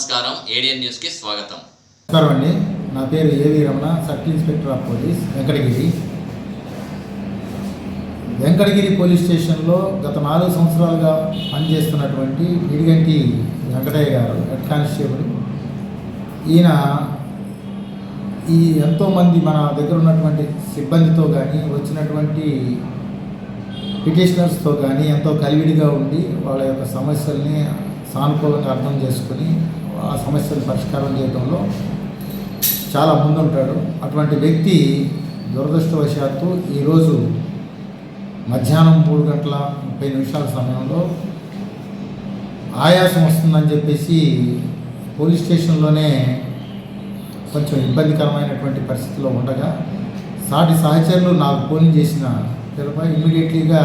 నమస్కారం ఏడియన్ న్యూస్కి స్వాగతం. నమస్కారం అండి నా పేరు A V Ramana sub inspector of police Venkatagiri. Venkatagiri police స్టేషన్లో గత నాలుగు సంవత్సరాలుగా పనిచేస్తున్నటువంటి ఇడిగంటి వెంకటయ్య గారు హెడ్ కానిస్టేబుల్. ఈయన ఈ ఎంతోమంది మన దగ్గర ఉన్నటువంటి సిబ్బందితో కానీ వచ్చినటువంటి పిటిషనర్స్తో కానీ ఎంతో కలివిడిగా ఉండి వాళ్ళ యొక్క సమస్యల్ని సానుకూలంగా అర్థం చేసుకుని ఆ సమస్యను పరిష్కారం చేయడంలో చాలా ముందుంటాడు. అటువంటి వ్యక్తి దురదృష్టవశాత్తు ఈరోజు మధ్యాహ్నం మూడు గంటల ముప్పై నిమిషాల సమయంలో ఆయాసం వస్తుందని చెప్పేసి పోలీస్ స్టేషన్లోనే కొంచెం ఇబ్బందికరమైనటువంటి పరిస్థితిలో ఉండగా సాటి సహచరులు నాకు ఫోన్ చేసిన పిలుపై ఇమ్మీడియట్లీగా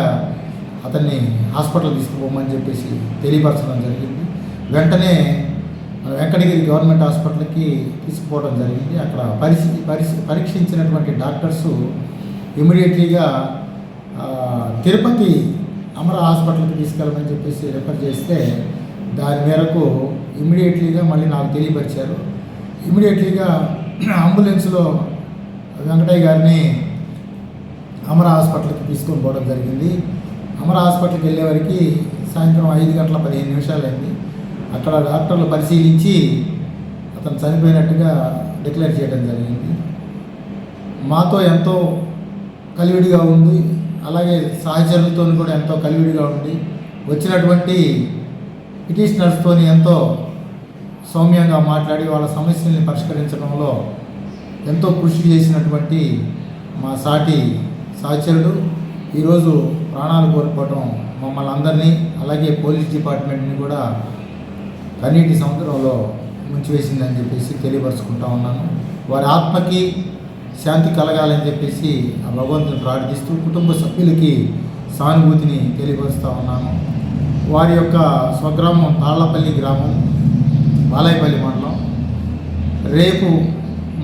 అతన్ని హాస్పిటల్ తీసుకుపోమని చెప్పేసి తెలియపరచడం జరిగింది. వెంటనే వెంకటగిరి గవర్నమెంట్ హాస్పిటల్కి తీసుకుపోవడం జరిగింది. అక్కడ పరిస్థితి పరిస్థితి పరీక్షించినటువంటి డాక్టర్సు ఇమీడియట్లీగా తిరుపతి అమర హాస్పిటల్కి తీసుకెళ్ళమని చెప్పేసి రెఫర్ చేస్తే దాని మేరకు ఇమీడియట్లీగా మళ్ళీ నాకు తెలియపరిచారు. ఇమీడియట్లీగా అంబులెన్స్లో వెంకటయ్య గారిని అమర హాస్పిటల్కి తీసుకొని పోవడం జరిగింది. అమర హాస్పిటల్కి వెళ్ళేవరకు సాయంత్రం ఐదు గంటల పదిహేను నిమిషాలు అయింది. అక్కడ డాక్టర్లు పరిశీలించి అతను చనిపోయినట్టుగా డిక్లేర్ చేయడం జరిగింది. మాతో ఎంతో కలివిడిగా ఉంది అలాగే సహచరులతో కూడా ఎంతో కలివిడిగా ఉండి వచ్చినటువంటి పిటిషనర్స్తో ఎంతో సౌమ్యంగా మాట్లాడి వాళ్ళ సమస్యల్ని పరిష్కరించడంలో ఎంతో కృషి చేసినటువంటి మా సాటి సహచరుడు ఈరోజు ప్రాణాలు కోల్పోవటం మమ్మల్ని అందరినీ అలాగే పోలీస్ డిపార్ట్మెంట్ని కూడా కన్నీటి సముద్రంలో ముంచివేసిందని చెప్పేసి తెలియపరుచుకుంటా ఉన్నాను. వారి ఆత్మకి శాంతి కలగాలని చెప్పేసి ఆ భగవంతుని ప్రార్థిస్తూ కుటుంబ సభ్యులకి సానుభూతిని తెలియపరుస్తూ ఉన్నాను. వారి యొక్క స్వగ్రామం తాళ్ళపల్లి గ్రామం బాలాయపల్లి మండలం. రేపు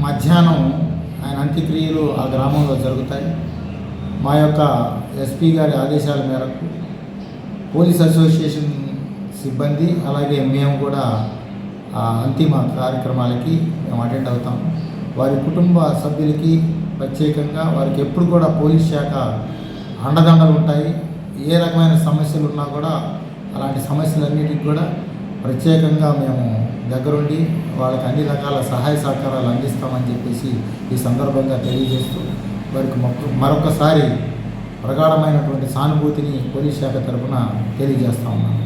మధ్యాహ్నం ఆయన అంత్యక్రియలు ఆ గ్రామంలో జరుగుతాయి. మా యొక్క ఎస్పీ గారి ఆదేశాల మేరకు పోలీస్ అసోసియేషన్ సిబ్బంది అలాగే మేము కూడా ఆ అంతిమ కార్యక్రమాలకి మేము అటెండ్ అవుతాం. వారి కుటుంబ సభ్యులకి ప్రత్యేకంగా వారికి ఎప్పుడు కూడా పోలీస్ శాఖ అండదండలు ఉంటాయి. ఏ రకమైన సమస్యలు ఉన్నా కూడా అలాంటి సమస్యలన్నిటికి కూడా ప్రత్యేకంగా మేము దగ్గరుండి వాళ్ళకి అన్ని రకాల సహాయ సహకారాలు అందిస్తామని చెప్పేసి ఈ సందర్భంగా తెలియజేస్తూ వారికి మొక్క- మరొకసారి ప్రగాఢమైనటువంటి సానుభూతిని పోలీస్ శాఖ తరఫున తెలియజేస్తా ఉన్నాను.